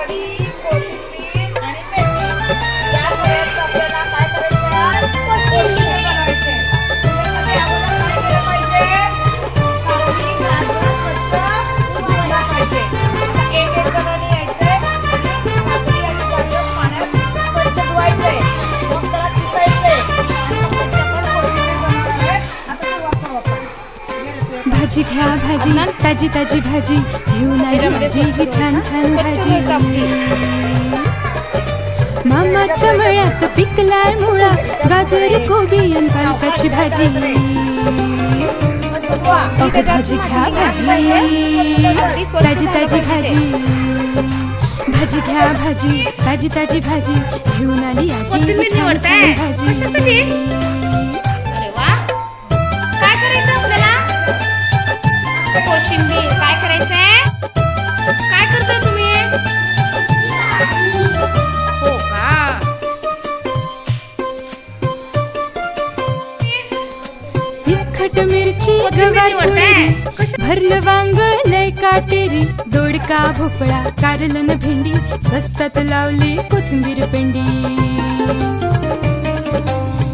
everybody. भाजी घ्या भाजी ताजी ताजी भाजी घेऊन आली भाजी ही छान छान भाजी. मामाच्या मळ्यात पिकलाय मुळा गाजर कोबी आणि पालकाची भाजी. भाजी घ्या भाजी. ताजी ताजी भाजी. भाजी घ्या भाजी ताजी ताजी भाजी घेऊन आली आजी? भाजी. काय करायचंय? काय करताय तुम्ही? हो का? तिखट मिरची कोथिंबीर गवार निवडताय? पोळी भरलं वांग लय काटेरी दोडका भोपळा कारलन भेंडी स्वस्तात लावली कोथिंबीर पेंडी.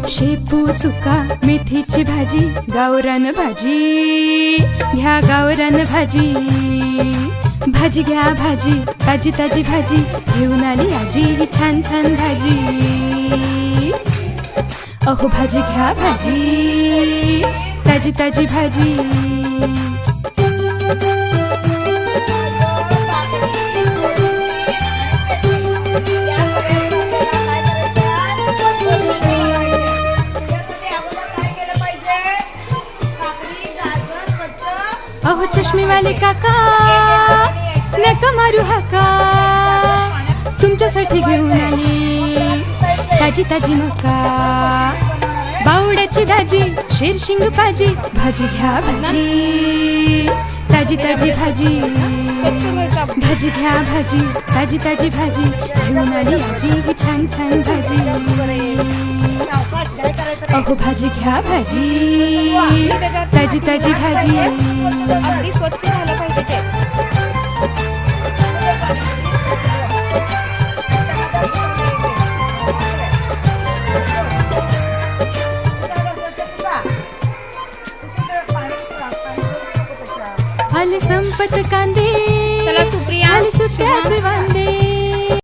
शेपू चुका मेथीची भाजी गावरान भाजी घ्या गावरान भाजी. भाजी घ्या भाजी ताजी ताजी भाजी घेऊन आली आजी ही छान छान भाजी. अहो भाजी घ्या भाजी ताजी ताजी भाजी. अहो चष्मीवाले काका नका मारू हाका. तुमच्यासाठी घेऊन आली ताजी ताजी मका. बावड्याची दाजी शेरशिंग भाजी भाजी घ्या भाजी. ताजी ताजी भाजी भाजी घ्या भाजी ताजी ताजी भाजी घेऊन आली आजी ही छान छान भाजी. अहो भाजी घ्या भाजी. ताजी ताजी भाजी. अगदी स्वच्छ झालं पाहिजे ते. आले संपत कांदे. चला सुप्रिया आले सुट्ट्याचे शुभम,